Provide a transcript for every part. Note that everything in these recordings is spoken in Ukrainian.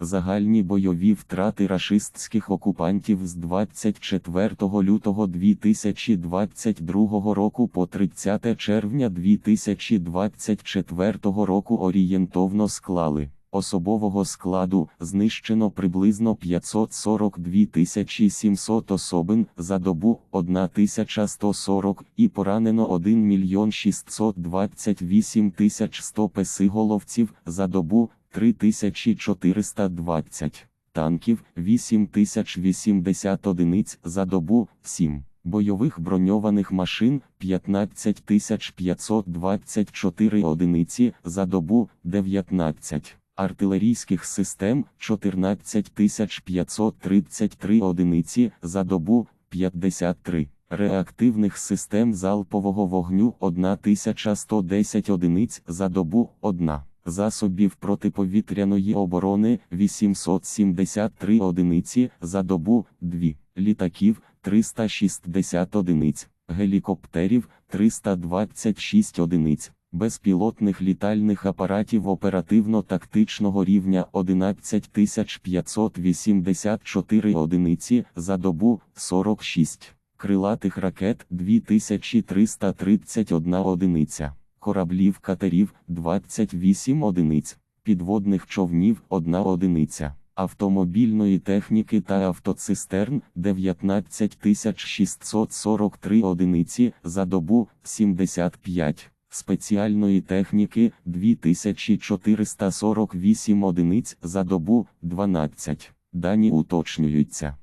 Загальні бойові втрати рашистських окупантів з 24 лютого 2022 року по 30 червня 2024 року орієнтовно склали. Особового складу знищено приблизно 542 700 особин за добу 1140 і поранено 1 мільйон 628 100 песиголовців за добу 3420 танків 8080 одиниць за добу 7 бойових броньованих машин 15524 одиниці за добу 19 артилерійських систем 14533 одиниці за добу 53 реактивних систем залпового вогню 1110 одиниць за добу 1 засобів протиповітряної оборони 873 одиниці за добу 2 літаків 360 одиниць гелікоптерів 326 одиниць безпілотних літальних апаратів оперативно-тактичного рівня 11584 одиниці за добу 46, крилатих ракет 2331 одиниця, кораблів катерів 28 одиниць, підводних човнів 1 одиниця. Автомобільної техніки та автоцистерн 19643 одиниці за добу 75 спеціальної техніки 2448 одиниць за добу 12. Дані уточнюються.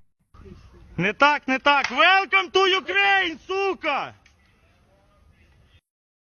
Не так, не так. Сука!